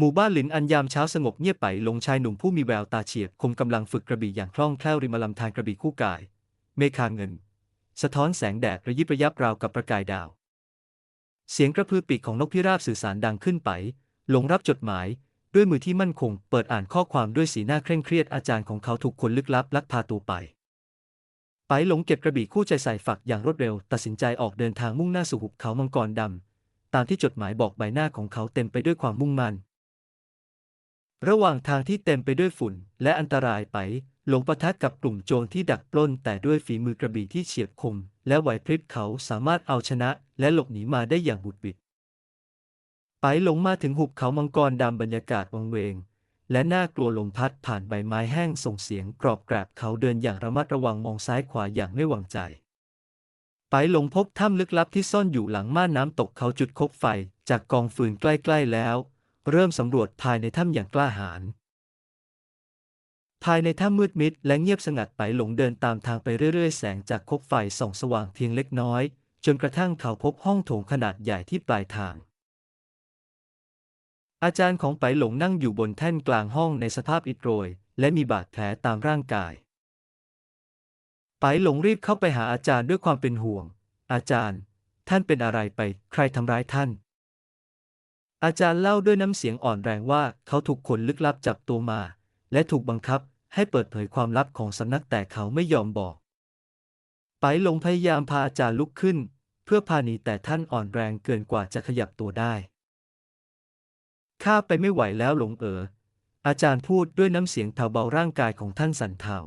หมู่บ้านหลินอันยามเช้าสงบเงียบไปหลงชายหนุ่มผู้มีแววตาเฉียบคมกำลังฝึกกระบี่อย่างคล่องแคล่วริมลำธารกระบี่คู่กาย เมฆาเงิน สะท้อนแสงแดดระยิบระยับราวกับประกายดาว เสียงกระพือปีกของนกพิราบสื่อสารดังขึ้นไป หลงรับจดหมาย ด้วยมือที่มั่นคง เปิดอ่านข้อความด้วยสีหน้าเคร่งเครียดอาจารย์ของเขาถูกคนลึกลับลักพาตัวไป ไปหลงเก็บกระบี่คู่ใจใส่ฝักอย่างรวดเร็ว ตัดสินใจออกเดินทางมุ่งหน้าสู่หุบเขามังกรดำตามที่จดหมายบอกใบหน้าของเขาเต็มไปด้วยความมุ่งมั่น ระหว่างทางที่เต็มไปด้วยฝุ่นและอันตรายไป หลงปะทะกับกลุ่มโจรที่ดักปล้น แต่ด้วยฝีมือกระบี่ที่เฉียบคม และไหวพริบเขาสามารถเอาชนะ และหลบหนีมาได้อย่างบุดบิด ไปหลงมาถึงหุบเขามังกรดำบรรยากาศวังเวง และน่ากลัวลมพัดผ่านใบไม้แห้งส่งเสียงกรอบแกรบเขาเดินอย่างระมัดระวังมองซ้ายขวาอย่างไม่หวังใจไปหลงพบถ้ำลึกลับที่ซ่อนอยู่หลังม่านน้ำตกเขาจุดคบไฟ จากกองฟืนใกล้ๆแล้ว เริ่มสำรวจภายในถ้ำอย่างกล้าหาญภายในถ้ำมืดมิดและเงียบสงัดไปหลงเดินตามทางไปเรื่อยๆ แสงจากคบไฟส่องสว่างเพียงเล็กน้อย จนกระทั่งเขาพบห้องโถงขนาดใหญ่ที่ปลายทาง อาจารย์ของไปหลงนั่งอยู่บนแท่นกลางห้องในสภาพอิดโรย และมีบาดแผลตามร่างกาย ไปหลงรีบเข้าไปหาอาจารย์ด้วยความเป็นห่วง อาจารย์ ท่านเป็นอะไรไป ใครทำร้ายท่าน อาจารย์เล่าด้วยน้ำเสียงอ่อนแรงว่าเขาถูกคนลึกลับจับตัวมา และถูกบังคับให้เปิดเผยความลับของสำนักแต่เขาไม่ยอมบอก ไปหลงพยายามพาอาจารย์ลุกขึ้น เพื่อพาหนีแต่ท่านอ่อนแรงเกินกว่าจะขยับตัวได้ ข้าไปไม่ไหวแล้วหลงเอ๋อ อาจารย์พูดด้วยน้ำเสียงแผ่วเบาร่างกายของท่านสั่นเทา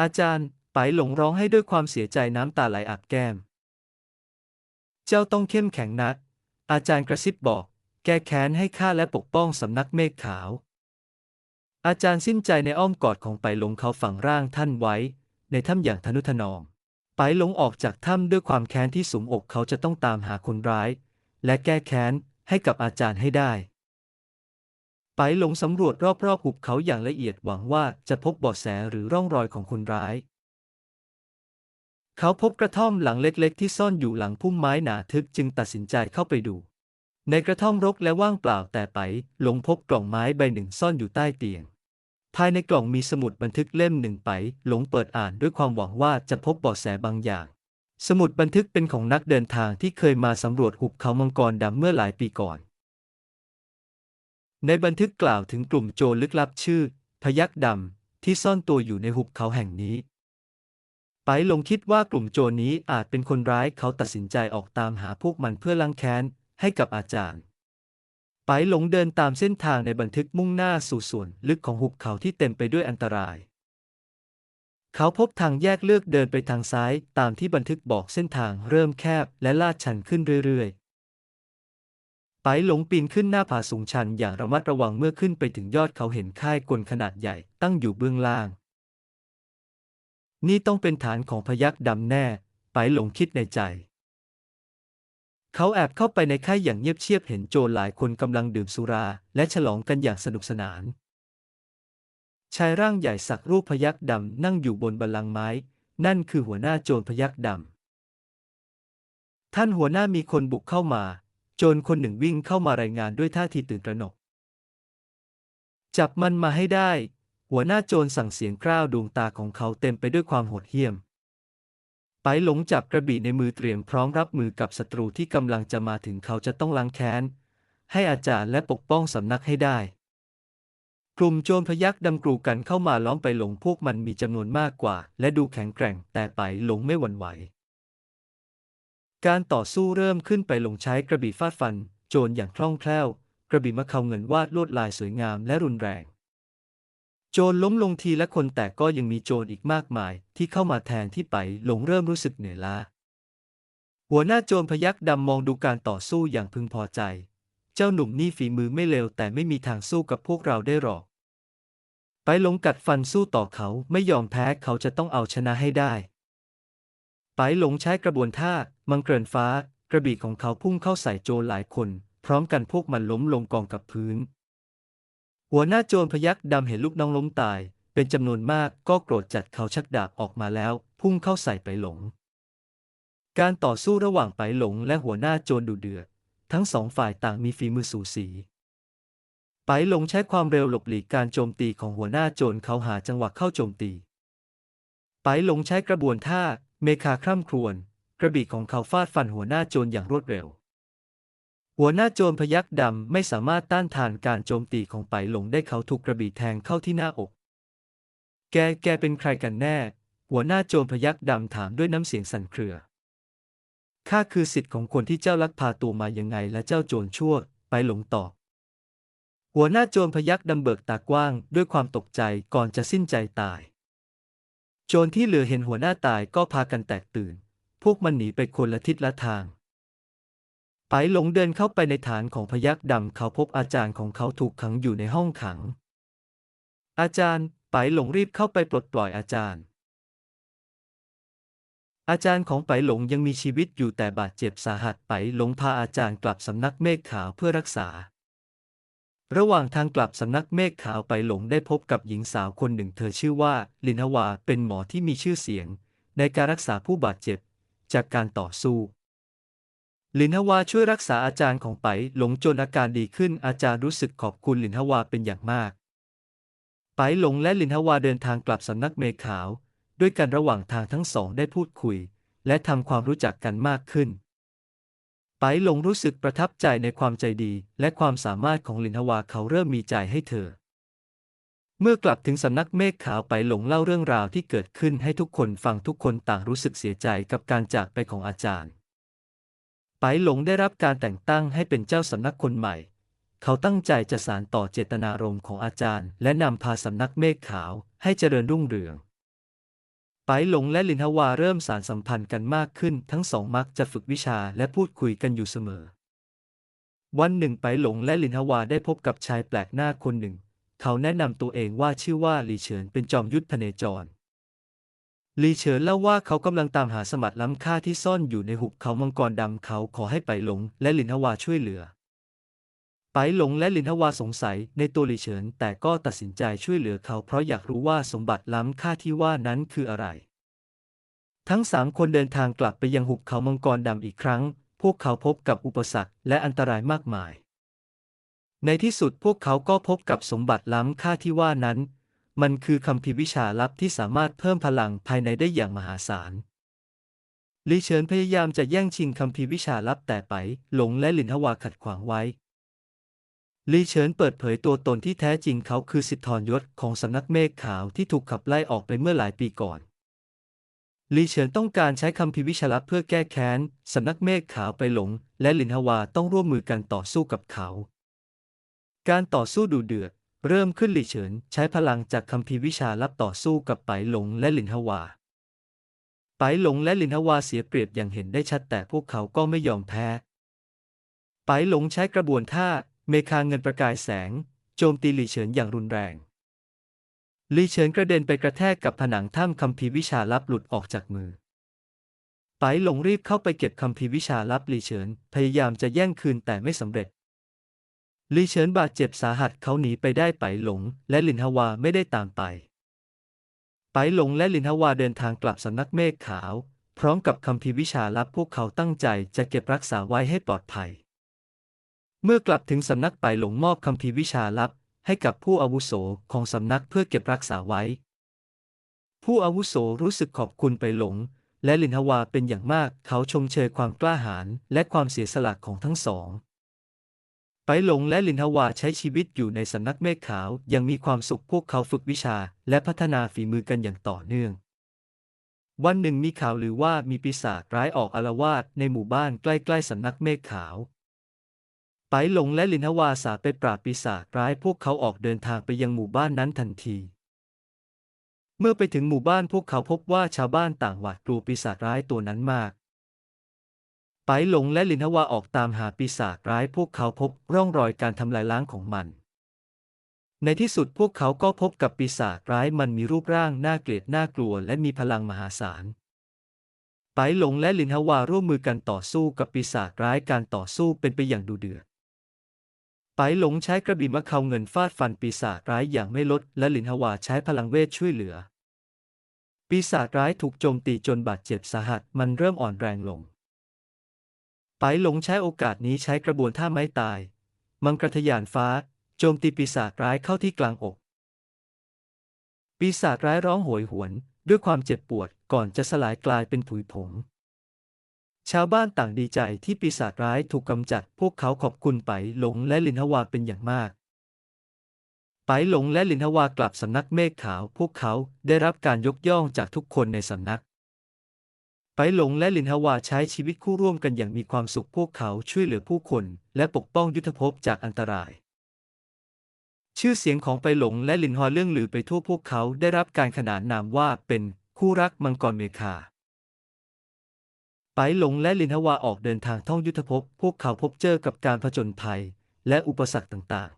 อาจารย์ไปหลงร้องให้ด้วยความเสียใจน้ำตาไหลอาบแก้ม เจ้าต้องเข้มแข็งนัก อาจารย์กระซิบบอก แก้แค้นให้ข้าและปกป้องสำนักเมฆขาว อาจารย์สิ้นใจในอ้อมกอดของไปหลงเขาฝังร่างท่านไว้ ในถ้ำอย่างทนุถนอม ไปหลงออกจากถ้ำด้วยความแค้นที่สุมอกเขาจะต้องตามหาคนร้าย และแก้แค้นให้กับอาจารย์ให้ได้ไปหลงสำรวจรอบๆหุบเขาอย่างละเอียดหวังว่าจะพบเบาะแสหรือร่องรอยของคนร้าย เขาพบกระท่อมหลังเล็กๆ ที่ซ่อนอยู่หลังพุ่มไม้หนาทึบจึงตัดสินใจเข้าไปดู ในกระท่อมรกและว่างเปล่าแต่ไปหลงพบกล่องไม้ใบหนึ่งซ่อนอยู่ใต้เตียง ภายในกล่องมีสมุดบันทึกเล่มหนึ่งไปหลงเปิดอ่านด้วยความหวังว่าจะพบเบาะแสบางอย่าง สมุดบันทึกเป็นของนักเดินทางที่เคยมาสำรวจหุบเขามังกรดำเมื่อหลายปีก่อน ในบันทึกกล่าวถึงกลุ่มโจรลึกลับชื่อ พยักดำที่ซ่อนตัวอยู่ในหุบเขาแห่งนี้ ไปหลงคิดว่ากลุ่มโจรนี้อาจเป็นคนร้ายเขาตัดสินใจออกตามหาพวกมันเพื่อล้างแค้นให้กับอาจารย์ ไปหลงเดินตามเส้นทางในบันทึกมุ่งหน้าสู่ส่วนลึกของหุบเขาที่เต็มไปด้วยอันตราย เขาพบทางแยกเลือกเดินไปทางซ้ายตามที่บันทึกบอกเส้นทางเริ่มแคบและลาดชันขึ้นเรื่อยๆไปหลงปีนขึ้นหน้าผาสูงชันอย่างระมัดระวังเมื่อขึ้นไปถึงยอดเขาเห็นค่ายกลขนาดใหญ่ตั้งอยู่เบื้องล่าง นี่ต้องเป็นฐานของพยักดำแน่ ไปหลงคิดในใจ เขาแอบเข้าไปในค่ายอย่างเงียบเชียบเห็นโจรหลายคนกำลังดื่มสุรา และฉลองกันอย่างสนุกสนาน ชายร่างใหญ่สักรูปพยักดำนั่งอยู่บนบัลลังก์ไม้ นั่นคือหัวหน้าโจรพยักดำ ท่านหัวหน้ามีคนบุกเข้ามา โจรคนหนึ่งวิ่งเข้ามารายงานด้วยท่าทีตื่นตระหนก จับมันมาให้ได้ หัวหน้าโจรสั่งเสียงกร้าวดวงตาของเขาเต็มไปด้วยความโหดเหี้ยม ไปหลงจับกระบี่ในมือเตรียมพร้อมรับมือกับศัตรูที่กำลังจะมาถึงเขาจะต้องล้างแค้น ให้อาจารย์และปกป้องสำนักให้ได้ กลุ่มโจรพยักดำกรูกันเข้ามาล้อมไปหลงพวกมันมีจำนวนมากกว่า และดูแข็งแกร่ง แต่ไปหลงไม่หวั่นไหว การต่อสู้เริ่มขึ้นไปหลงใช้กระบี่ฟาดฟัน โจรอย่างคล่องแคล่ว กระบี่มะเขาเงินวาดลวดลายสวยงามและรุนแรง โจรล้มลงทีละคนแต่ก็ยังมีโจรอีกมากมาย ที่เข้ามาแทนที่ไปหลงเริ่มรู้สึกเหนื่อยล้า หัวหน้าโจรพยักดำมองดูการต่อสู้อย่างพึงพอใจ เจ้าหนุ่มนี่ฝีมือไม่เลวแต่ไม่มีทางสู้กับพวกเราได้หรอก ไปหลงกัดฟันสู้ต่อเขาไม่ยอมแพ้เขาจะต้องเอาชนะให้ได้ ไปหลงใช้กระบวนท่า มังเกินฟ้า กระบี่ของเขาพุ่งเข้าใส่โจรหลายคน พร้อมกันพวกมันล้มลงกองกับพื้น หัวหน้าโจรพยักดำเห็นลูกน้องล้มตาย เป็นจำนวนมากก็โกรธจัดเขาชักดาบออกมาแล้ว พุ่งเข้าใส่ไปหลง การต่อสู้ระหว่างไปหลงและหัวหน้าโจรดุเดือด ทั้งสองฝ่ายต่างมีฝีมือสูสีไปหลงใช้ความเร็วหลบหลีกการโจมตีของหัวหน้าโจรเขาหาจังหวะเข้าโจมตีไปหลงใช้กระบวนท่า เมคาคร่ำครวญกระบี่ของเขาฟาดฟันหัวหน้าโจรอย่างรวดเร็ว หัวหน้าโจรพยักดำไม่สามารถต้านทานการโจมตีของไปหลงได้เขาถูกกระบี่แทงเข้าที่หน้าอก แก แกเป็นใครกันแน่ หัวหน้าโจรพยักดำถามด้วยน้ำเสียงสั่นเครือ ข้าคือสิทธิ์ของคนที่เจ้าลักพาตัวมายังไงและเจ้าโจรชั่ว ไปหลงตอบ หัวหน้าโจรพยักดำเบิกตากว้างด้วยความตกใจก่อนจะสิ้นใจตาย โจรที่เหลือเห็นหัวหน้าตายก็พากันแตกตื่น พวกมันหนีไปคนละทิศละทาง ไปหลงเดินเข้าไปในฐานของพยักดำเขาพบอาจารย์ของเขาถูกขังอยู่ในห้องขัง อาจารย์ไปหลงรีบเข้าไปปลดปล่อยอาจารย์ อาจารย์ของไปหลงยังมีชีวิตอยู่แต่บาดเจ็บสาหัสไปหลงพาอาจารย์กลับสำนักเมฆขาวเพื่อรักษา ระหว่างทางกลับสำนักเมฆขาวไปหลงได้พบกับหญิงสาวคนหนึ่ง เธอชื่อว่าลินฮวาเป็นหมอที่มีชื่อเสียง ในการรักษาผู้บาดเจ็บ จากการต่อสู้ ลินฮวาช่วยรักษาอาจารย์ของไปหลงจนอาการดีขึ้นอาจารย์รู้สึกขอบคุณลินฮวาเป็นอย่างมาก ไปหลงและลินฮวาเดินทางกลับสำนักเมฆขาว ด้วยกันระหว่างทางทั้งสองได้พูดคุย และทำความรู้จักกันมากขึ้น ไปหลงรู้สึกประทับใจในความใจดี และความสามารถของลินฮวาเขาเริ่มมีใจให้เธอ เมื่อกลับถึงสำนักเมฆขาวไปหลงเล่าเรื่องราวที่เกิดขึ้นให้ทุกคนฟังทุกคนต่างรู้สึกเสียใจกับการจากไปของอาจารย์ ไปหลงได้รับการแต่งตั้งให้เป็นเจ้าสำนักคนใหม่ เขาตั้งใจจะสานต่อเจตนารมณ์ของอาจารย์ และนำพาสำนักเมฆขาวให้เจริญรุ่งเรืองไปหลงและลินฮวาเริ่มสารสัมพันธ์กันมากขึ้น ทั้งสองมักจะฝึกวิชาและพูดคุยกันอยู่เสมอ วันหนึ่งไปหลงและลินฮวาได้พบกับชายแปลกหน้าคนหนึ่ง เขาแนะนำตัวเองว่าชื่อว่าลีเฉินเป็นจอมยุทธพเนจร ลีเฉินเล่าว่าเขากำลังตามหาสมบัติล้ำค่าที่ซ่อนอยู่ในหุบเขามังกรดำเขาขอให้ไปหลงและลินฮวาช่วยเหลือ ไปหลงและลินฮวาสงสัยในตัวลีเฉินแต่ก็ตัดสินใจช่วยเหลือเขาเพราะอยากรู้ว่าสมบัติล้ำค่าที่ว่านั้นคืออะไร ทั้งสามคนเดินทางกลับไปยังหุบเขามังกรดำอีกครั้ง พวกเขาพบกับอุปสรรคและอันตรายมากมาย ในที่สุดพวกเขาก็พบกับสมบัติล้ำค่าที่ว่านั้น มันคือคำพิวิชาลับที่สามารถเพิ่มพลังภายในได้อย่างมหาศาลลีเฉินพยายามจะแย่งชิงคำพิวิชาลับแต่ไป หลงและหลินฮวาขัดขวางไว้ลีเฉินเปิดเผยตัวตนที่แท้จริงเขาคือสิทธรยศของสำนักเมฆขาวที่ถูกขับไล่ออกไปเมื่อหลายปีก่อนลีเฉินต้องการใช้คำพิวิชาลับเพื่อแก้แค้น สำนักเมฆขาวไปหลง และหลินฮวาต้องร่วมมือกันต่อสู้กับเขา การต่อสู้ดุเดือด เริ่มขึ้นหลีเฉินใช้พลังจากคำพีร์วิชาลับต่อสู้กับไปหลงและหลินฮวา ไปหลงและหลินฮวาเสียเปรียบอย่างเห็นได้ชัดแต่พวกเขาก็ไม่ยอมแพ้ ไปหลงใช้กระบวนท่าเมคาเงินประกายแสง โจมตีหลีเฉินอย่างรุนแรงหลีเฉินกระเด็นไปกระแทกกับผนังถ้ำคัมภีร์วิชาลับหลุดออกจากมือ ไปหลงรีบเข้าไปเก็บคัมภีร์วิชาลับหลีเฉินพยายามจะแย่งคืนแต่ไม่สำเร็จ ลีเฉินบาดเจ็บสาหัสเขาหนีไปได้ไปหลง และลินฮวาไม่ได้ตามไป ไปหลงและลินฮวาเดินทางกลับสำนักเมฆขาว พร้อมกับคำพีร์วิชาลับพวกเขาตั้งใจจะเก็บรักษาไว้ให้ปลอดภัย เมื่อกลับถึงสำนักไปหลงมอบคำพีร์วิชาลับ ให้กับผู้อาวุโสของสำนักเพื่อเก็บรักษาไว้ ผู้อาวุโสรู้สึกขอบคุณไปหลง และลินฮวาเป็นอย่างมากเขาชมเชยความกล้าหาญและความเสียสละของทั้งสอง ไปหลงและลินฮวาใช้ชีวิตอยู่ในสำนักเมฆขาว ยังมีความสุขพวกเขาฝึกวิชา และพัฒนาฝีมือกันอย่างต่อเนื่อง วันหนึ่งมีข่าวลือว่ามีปีศาจร้ายออกอาละวาดในหมู่บ้านใกล้ๆสำนักเมฆขาว ไปหลงและลินฮวาสาไปปราบปีศาจร้ายพวกเขาออกเดินทางไปยังหมู่บ้านนั้นทันทีเมื่อไปถึงหมู่บ้านพวกเขาพบว่าชาวบ้านต่างหวาดกลัวปีศาจร้ายตัวนั้นมาก ไปหลงและลินฮวาออกตามหาปีศาจร้ายพวกเขาพบร่องรอยการทำลายล้างของมัน ในที่สุดพวกเขาก็พบกับปีศาจร้ายมันมีรูปร่างน่าเกลียดน่ากลัวและมีพลังมหาศาลไปหลงและลินฮวาร่วมมือกันต่อสู้กับปีศาจร้ายการต่อสู้เป็นไปอย่างดุเดือดไปหลงใช้กระบี่มะเขาเงินฟาดฟันปีศาจร้ายอย่างไม่ลด และลินฮวาใช้พลังเวทช่วยเหลือ ปีศาจร้ายถูกโจมตีจนบาดเจ็บสาหัสมันเริ่มอ่อนแรงลง ไปหลงใช้โอกาสนี้ใช้กระบวนท่าไม้ตาย มังกรทะยานฟ้า โจมตีปีศาจร้ายเข้าที่กลางอก ปีศาจร้ายร้องโหยหวน ด้วยความเจ็บปวดก่อนจะสลายกลายเป็นผุยผง ชาวบ้านต่างดีใจที่ปีศาจร้ายถูกกำจัด พวกเขาขอบคุณไปหลงและลินฮวาเป็นอย่างมากไปหลงและลินฮวากลับสำนักเมฆขาว พวกเขาได้รับการยกย่องจากทุกคนในสำนัก ไปหลงและลินฮวาใช้ชีวิตคู่ร่วมกันอย่างมีความสุขพวกเขาช่วยเหลือผู้คน และปกป้องยุทธภพจากอันตราย ชื่อเสียงของไปหลงและลินฮวาเรื่องลือไปทั่วพวกเขาได้รับการขนานนามว่าเป็นคู่รักมังกรเมคาไปหลงและลินฮวาออกเดินทางท่องยุทธภพ พวกเขาพบเจอกับการผจญภัย และอุปสรรคต่าง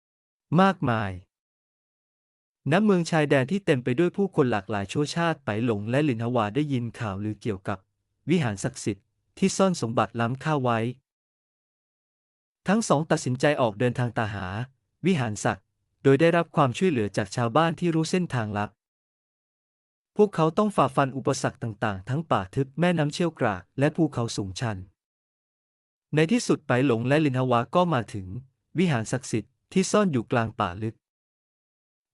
ๆ มากมาย ณเมืองชายแดนที่เต็มไปด้วยผู้คนหลากหลายชั่วชาติไปหลงและลินฮวาได้ยินข่าวลือเกี่ยวกับ วิหารศักดิ์สิทธิ์ที่ซ่อนสมบัติล้ำค่าไว้ ทั้งสองตัดสินใจออกเดินทางตาหา วิหารศักดิ์โดยได้รับความช่วยเหลือจากชาวบ้านที่รู้เส้นทางลับ พวกเขาต้องฝ่าฟันอุปสรรคต่างๆ ทั้งป่าทึบแม่น้ำเชี่ยวกรากและภูเขาสูงชัน ในที่สุดไปหลงและลินฮวาก็มาถึง วิหารศักดิ์สิทธิ์ที่ซ่อนอยู่กลางป่าลึก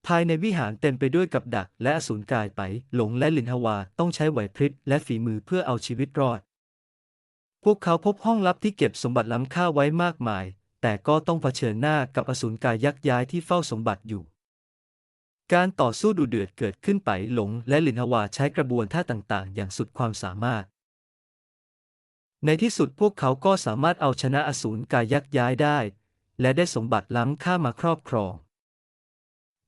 ภายในวิหารเต็มไปด้วยกับดักและอสูรกายไป หลงและลินฮวาต้องใช้ไหวพริบและฝีมือเพื่อเอาชีวิตรอด พวกเขาพบห้องลับที่เก็บสมบัติล้ำค่าไว้มากมาย แต่ก็ต้องเผชิญหน้ากับอสูรกายยักษ์ย้ายที่เฝ้าสมบัติอยู่ การต่อสู้ดุเดือดเกิดขึ้นไปหลงและลินฮวาใช้กระบวนท่าต่าง ๆ อย่างสุดความสามารถ ในที่สุดพวกเขาก็สามารถเอาชนะอสูรกายยักษ์ย้ายได้ และได้สมบัติล้ำค่ามาครอบครอง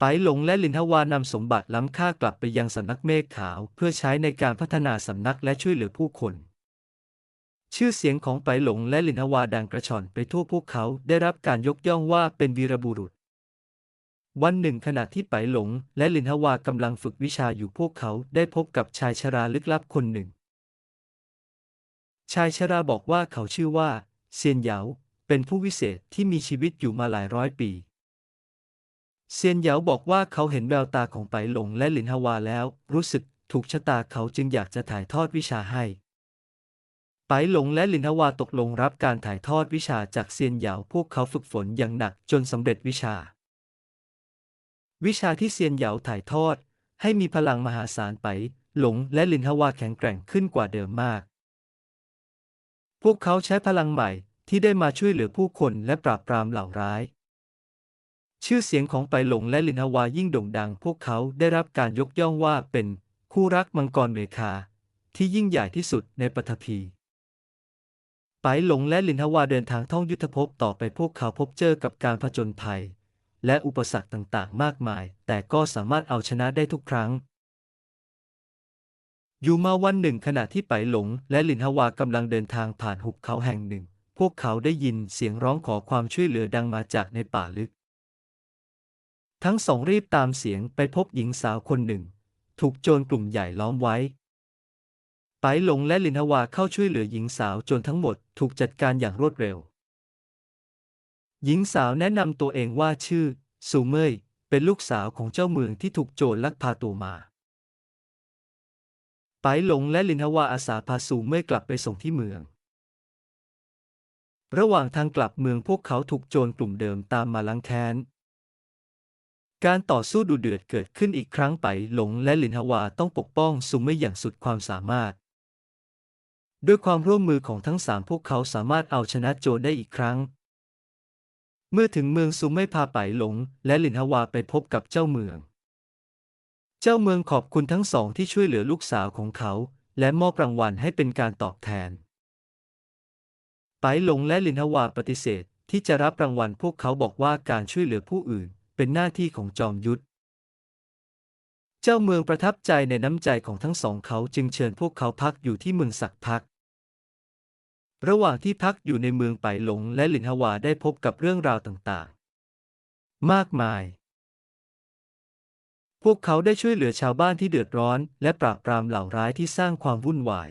ไปหลงและลินฮวานำสมบัติล้ำค่ากลับไปยังสำนักเมฆขาว เพื่อใช้ในการพัฒนาสำนักและช่วยเหลือผู้คนชื่อเสียงของไปหลงและลินฮวาดังกระชอนไปทั่วพวกเขาได้รับการยกย่องว่าเป็นวีรบุรุษ วันหนึ่งขณะที่ไปหลงและลินฮวากำลังฝึกวิชาอยู่พวกเขาได้พบกับชายชราลึกลับคนหนึ่ง ชายชราบอกว่าเขาชื่อว่าเซียนเหยาเป็นผู้วิเศษที่มีชีวิตอยู่มาหลายร้อยปี เซียนเหยาบอกว่าเขาเห็นแววตาของไปหลงและลินฮวาแล้ว รู้สึกถูกชะตาเขาจึงอยากจะถ่ายทอดวิชาให้ ไปหลงและลินฮวาตกลงรับการถ่ายทอดวิชาจากเซียนเหยาพวกเขาฝึกฝนอย่างหนักจนสำเร็จวิชา วิชาที่เซียนเหยาถ่ายทอด ให้มีพลังมหาศาลไป หลงและลินฮวาแข็งแกร่งขึ้นกว่าเดิมมาก พวกเขาใช้พลังใหม่ที่ได้มาช่วยเหลือผู้คนและปราบปรามเหล่าร้าย ชื่อเสียงของไปหลงและลินฮวายิ่งโด่งดัง พวกเขาได้รับการยกย่องว่าเป็นคู่รักมังกรเมคา ที่ยิ่งใหญ่ที่สุดในปฐพี ไปหลงและลินฮวาเดินทางท่องยุทธภพต่อไปพวกเขาพบเจอกับการผจญภัย และอุปสรรคต่างๆ มากมาย แต่ก็สามารถเอาชนะได้ทุกครั้ง อยู่มาวันหนึ่งขณะที่ไปหลงและลินฮวากำลังเดินทางผ่านหุบเขาแห่งหนึ่ง พวกเขาได้ยินเสียงร้องขอความช่วยเหลือดังมาจากในป่าลึก ทั้งสองรีบตามเสียงไปพบหญิงสาวคนหนึ่ง ถูกโจรกลุ่มใหญ่ล้อมไว้ไปหลงและลินฮวาเข้าช่วยเหลือหญิงสาวจนทั้งหมดถูกจัดการอย่างรวดเร็ว หญิงสาวแนะนำตัวเองว่าชื่อซูเมยเป็นลูกสาวของเจ้าเมืองที่ถูกโจรลักพาตัวมาไปหลงและลินฮวาอาสาพาซูเมยกลับไปส่งที่เมือง ระหว่างทางกลับเมืองพวกเขาถูกโจรกลุ่มเดิมตามมาลังแค้น การต่อสู้ดุเดือดเกิดขึ้นอีกครั้งไปหลงและลินฮวาต้องปกป้องซูเมยอย่างสุดความสามารถ ด้วยความร่วมมือของทั้งสามพวกเขาสามารถเอาชนะโจรได้อีกครั้ง เมื่อถึงเมืองซูไม่พาไปหลง และลินฮวาไปพบกับเจ้าเมือง เจ้าเมืองขอบคุณทั้งสองที่ช่วยเหลือลูกสาวของเขา และมอบรางวัลให้เป็นการตอบแทน ไปหลงและลินฮวาปฏิเสธที่จะรับรางวัลพวกเขาบอกว่าการช่วยเหลือผู้อื่น เป็นหน้าที่ของจอมยุทธ เจ้าเมืองประทับใจในน้ำใจของทั้งสองเขาจึงเชิญพวกเขาพักอยู่ที่เมืองสักพัก ระหว่างที่พักอยู่ในเมืองไปหลงและลินฮวาได้พบกับเรื่องราวต่างๆ มากมาย พวกเขาได้ช่วยเหลือชาวบ้านที่เดือดร้อน และปราบปรามเหล่าร้ายที่สร้างความวุ่นวาย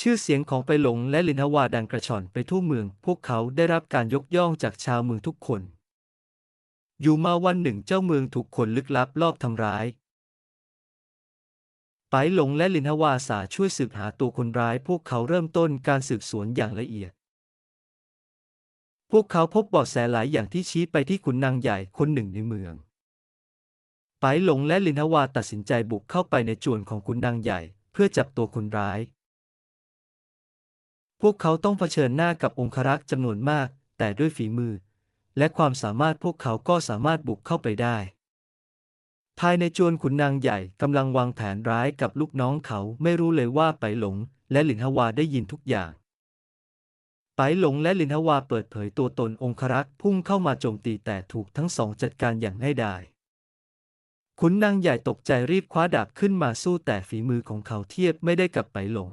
ชื่อเสียงของไปหลงและลินฮวาดังกระชอนไปทั่วเมือง พวกเขาได้รับการยกย่องจากชาวเมืองทุกคน อยู่มาวันหนึ่งเจ้าเมืองถูกคนลึกลับลอบทำร้ายไปหลงและลินฮวาสาช่วยสืบหาตัวคนร้าย พวกเขาเริ่มต้นการสืบสวนอย่างละเอียด พวกเขาพบเบาะแสหลายอย่างที่ชี้ไปที่ขุนนางใหญ่คนหนึ่งในเมืองไปหลงและลินฮวาตัดสินใจบุกเข้าไปในจวนของขุนนางใหญ่ เพื่อจับตัวคนร้าย พวกเขาต้องเผชิญหน้ากับองครักษ์จำนวนมาก แต่ด้วยฝีมือ และความสามารถพวกเขาก็สามารถบุกเข้าไปได้ ภายในจวนขุนนางใหญ่กำลังวางแผนร้ายกับลูกน้องเขาไม่รู้เลยว่าไปหลง และหลินฮวาได้ยินทุกอย่างไปหลงและลินฮวาเปิดเผยตัวตนองครักษ์พุ่งเข้ามาโจมตีแต่ถูกทั้งสองจัดการอย่างง่ายดายขุนนางใหญ่ตกใจรีบคว้าดาบขึ้นมาสู้แต่ฝีมือของเขาเทียบไม่ได้กับไปหลง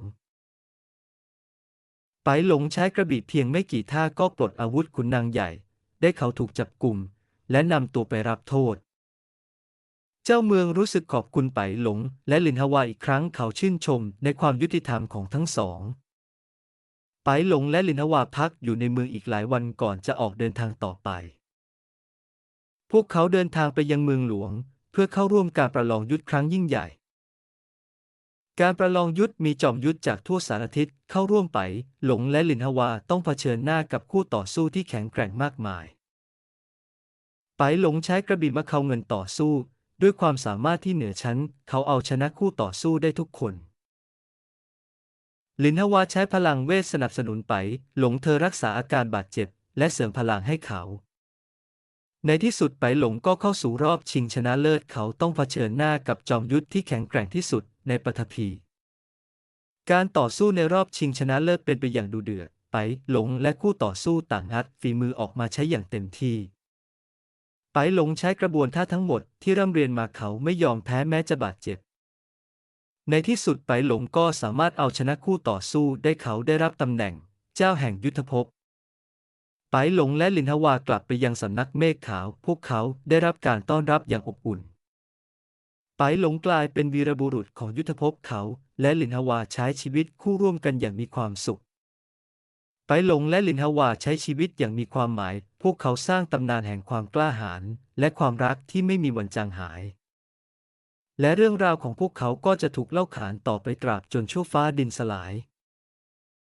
ไปหลงใช้กระบี่เพียงไม่กี่ท่าก็ปลดอาวุธขุนนางใหญ่ ได้เขาถูกจับกลุ่ม และนำตัวไปรับโทษ เจ้าเมืองรู้สึกขอบคุณไปหลง และลินฮวาอีกครั้งเขาชื่นชมในความยุติธรรมของทั้งสองไปหลงและลินฮวาพักอยู่ในเมืองอีกหลายวันก่อนจะออกเดินทางต่อไป พวกเขาเดินทางไปยังเมืองหลวง เพื่อเข้าร่วมการประลองยุทธครั้งยิ่งใหญ่การประลองยุทธมีจอมยุทธจากทั่วสารทิศเข้าร่วมไป หลงและลินฮวาต้องเผชิญหน้ากับคู่ต่อสู้ที่แข็งแกร่งมากมาย ไปหลงใช้กระบี่มะเขาเงินต่อสู้ ด้วยความสามารถที่เหนือชั้น เขาเอาชนะคู่ต่อสู้ได้ทุกคนลินฮวาใช้พลังเวทสนับสนุนไป หลงเธอรักษาอาการบาดเจ็บ และเสริมพลังให้เขา ในที่สุดไปหลงก็เข้าสู่รอบชิงชนะเลิศเขาต้องเผชิญหน้ากับจอมยุทธที่แข็งแกร่งที่สุดในปฐพี การต่อสู้ในรอบชิงชนะเลิศเป็นไปอย่างดุเดือด ไปหลงและคู่ต่อสู้ต่างงัดฝีมือออกมาใช้อย่างเต็มที่ ไปหลงใช้กระบวนท่าทั้งหมดที่ร่ำเรียนมาเขาไม่ยอมแพ้แม้จะบาดเจ็บ ในที่สุดไปหลงก็สามารถเอาชนะคู่ต่อสู้ได้เขาได้รับตำแหน่ง เจ้าแห่งยุทธภพไปหลงและลินฮวากลับไปยังสำนักเมฆขาว พวกเขาได้รับการต้อนรับอย่างอบอุ่นไปหลงกลายเป็นวีรบุรุษของยุทธภพเขา และลินฮวาใช้ชีวิตคู่ร่วมกันอย่างมีความสุข ไปหลงและลินฮวาใช้ชีวิตอย่างมีความหมาย พวกเขาสร้างตำนานแห่งความกล้าหาญและความรักที่ไม่มีวันจางหาย และเรื่องราวของพวกเขาก็จะถูกเล่าขานต่อไปตราบจนชั่วฟ้าดินสลาย